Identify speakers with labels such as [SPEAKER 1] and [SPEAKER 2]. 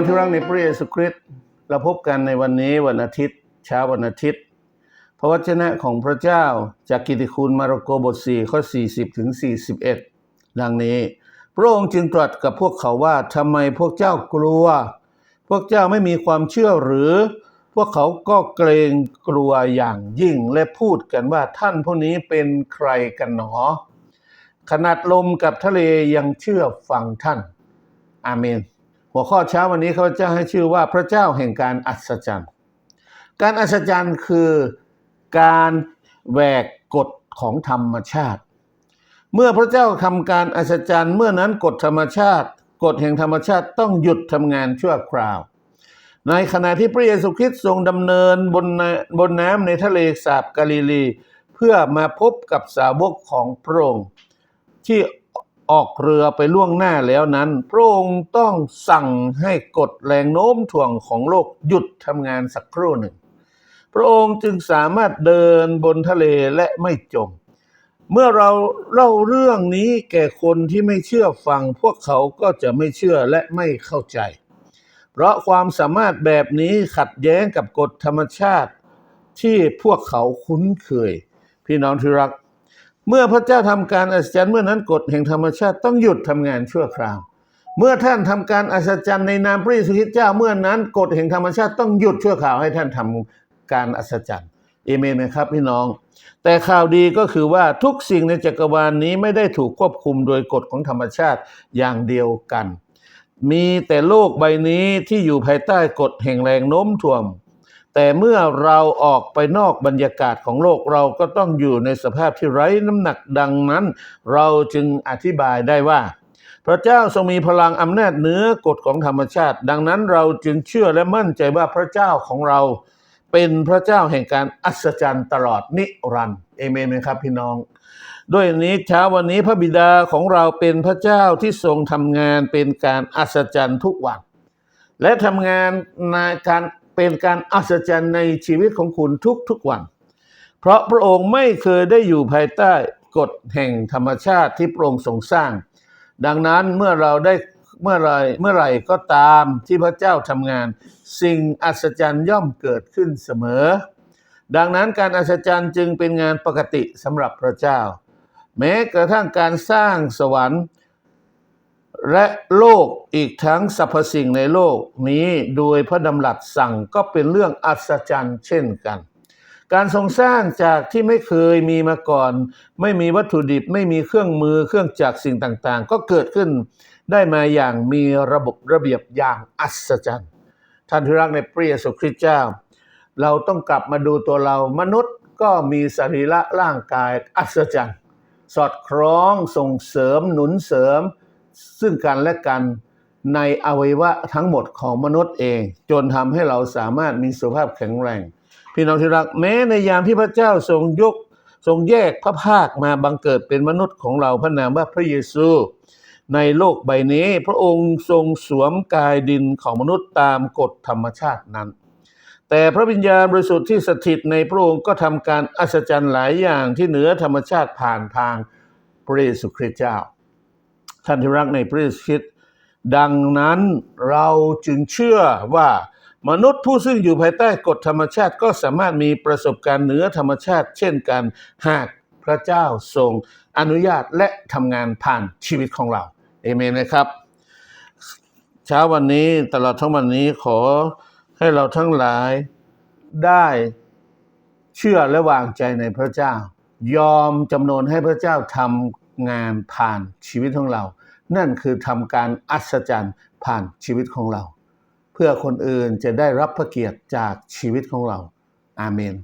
[SPEAKER 1] องที่รักในพระเยซูคริสต์เราพบกันในวันนี้วันอาทิตย์ เช้าวันอาทิตย์ พระวจนะของพระเจ้าจากกิติคุณมาระโกบท 4 ข้อ 40 ถึง 41 ดังนี้ พระองค์จึงตรัสกับพวกเขาว่าทำไมพวกเจ้ากลัว พวกเจ้าไม่มีความเชื่อหรือ พวกเขาก็เกรงกลัวอย่างยิ่งและพูดกันว่าท่านผู้นี้เป็นใครกันหนอ ขนาดลมกับทะเลยังเชื่อฟังท่าน อาเมน หัวข้อเช้าวันนี้ข้าพเจ้าให้ชื่อว่าพระเจ้าแห่งการอัศจรรย์ การอัศจรรย์คือการแหวกกฎของธรรมชาติ เมื่อพระเจ้าทำการอัศจรรย์ เมื่อนั้นกฎธรรมชาติ กฎแห่งธรรมชาติต้องหยุดทำงานชั่วคราว ในขณะที่พระเยซูคริสต์ทรงดำเนินบนบนน้ำในทะเลสาบกาลิลี เพื่อมาพบกับสาวกของพระองค์ที่ ออกเรือไปล่วงหน้าแล้วนั้น พระองค์ต้องสั่งให้กดแรงโน้มถ่วงของโลกหยุดทำงานสักครู่หนึ่ง พระองค์จึงสามารถเดินบนทะเลและไม่จม เมื่อเราเล่าเรื่องนี้แก่คนที่ไม่เชื่อฟัง พวกเขาก็จะไม่เชื่อและไม่เข้าใจ เพราะความสามารถแบบนี้ขัดแย้งกับกฎธรรมชาติที่พวกเขาคุ้นเคย พี่น้องที่รัก เมื่อพระเจ้าทำการอัศจรรย์เมื่อนั้นกฎแห่งธรรมชาติต้องหยุดทำงานชั่วคราว เมื่อท่านทำการอัศจรรย์ในนามพระเยซูคริสต์เจ้าเมื่อนั้นกฎแห่งธรรมชาติต้องหยุดชั่วคราวให้ท่านทำการอัศจรรย์เอเมนไหมครับพี่น้อง แต่ข่าวดีก็คือว่าทุกสิ่งในจักรวาลนี้ไม่ได้ถูกควบคุมโดยกฎของธรรมชาติอย่างเดียวกัน มีแต่โลกใบนี้ที่อยู่ภายใต้กฎแห่งแรงโน้มถ่วง แต่เมื่อเราออกไปนอกบรรยากาศของโลกเราก็ต้องอยู่ในสภาพที่ไร้น้ำหนักดังนั้น เราจึงอธิบายได้ว่า พระเจ้าทรงมีพลังอำนาจเหนือกฎของธรรมชาติ ดังนั้นเราจึงเชื่อและมั่นใจว่าพระเจ้าของเรา เป็นพระเจ้าแห่งการอัศจรรย์ตลอดนิรันดร์เอเมนไหมครับพี่น้องด้วยนี้เช้าวันนี้พระบิดาของเราเป็นพระเจ้าที่ทรงทำงานเป็นการอัศจรรย์ทุกวัน และทำงานในการ เป็นการอัศจรรย์ในชีวิตของคุณทุกๆวัน เพราะพระองค์ไม่เคยได้อยู่ภายใต้กฎแห่งธรรมชาติที่พระองค์ทรงสร้าง ดังนั้นเมื่อเราได้เมื่อไรเมื่อไรก็ตามที่พระเจ้าทำงาน สิ่งอัศจรรย์ย่อมเกิดขึ้นเสมอ ดังนั้นการอัศจรรย์จึงเป็นงานปกติสำหรับพระเจ้า แม้กระทั่งการสร้างสวรรค์ และโลกอีกทั้งสรรพสิ่งในโลกนี้โดยพระดำรัสสั่งก็เป็นเรื่องอัศจรรย์เช่นกัน การทรงสร้างจากที่ไม่เคยมีมาก่อน ไม่มีวัตถุดิบไม่มีเครื่องมือเครื่องจักรสิ่งต่างๆ ก็เกิดขึ้นได้มาอย่างมีระบบระเบียบอย่างอัศจรรย์ ท่านที่รักในพระเยซูคริสต์เจ้า เราต้องกลับมาดูตัวเรามนุษย์ก็มีสรีระร่างกายอัศจรรย์ สอดคล้องส่งเสริมหนุนเสริม ซึ่งกันและกันในอวัยวะทั้งหมดของมนุษย์เอง จนทำให้เราสามารถมีสุขภาพแข็งแรง พี่น้องที่รักแม้ในยามที่พระเจ้าทรงยกทรงแยกพระภาคมาบังเกิดเป็นมนุษย์ของเราพระนามว่าพระเยซู ในโลกใบนี้ พระองค์ทรงสวมกายดินของมนุษย์ตามกฎธรรมชาตินั้น แต่พระวิญญาณบริสุทธิ์ที่สถิตในพระองค์ก็ทำการอัศจรรย์หลายอย่างที่เหนือธรรมชาติผ่านทางพระเยซูคริสต์เจ้า ท่านที่รักในพระเยซูคริสต์ดังนั้นเราจึงเชื่อว่ามนุษย์ผู้ซึ่งอยู่ภายใต้กฎธรรมชาติก็สามารถมีประสบการณ์เหนือธรรมชาติ เช่นกันหากพระเจ้าทรงอนุญาตและทำงานผ่านชีวิตของเราเอเมนนะครับ เช้าวันนี้ตลอดทั้งวันนี้ขอให้เราทั้งหลายได้เชื่อและวางใจในพระเจ้า ยอมจำนนให้พระเจ้าทำ งานผ่านชีวิตของเรา นั่นคือทำการอัศจรรย์ผ่านชีวิตของเรา เพื่อคนอื่นจะได้รับพระเกียรติจากชีวิตของเรา อาเมน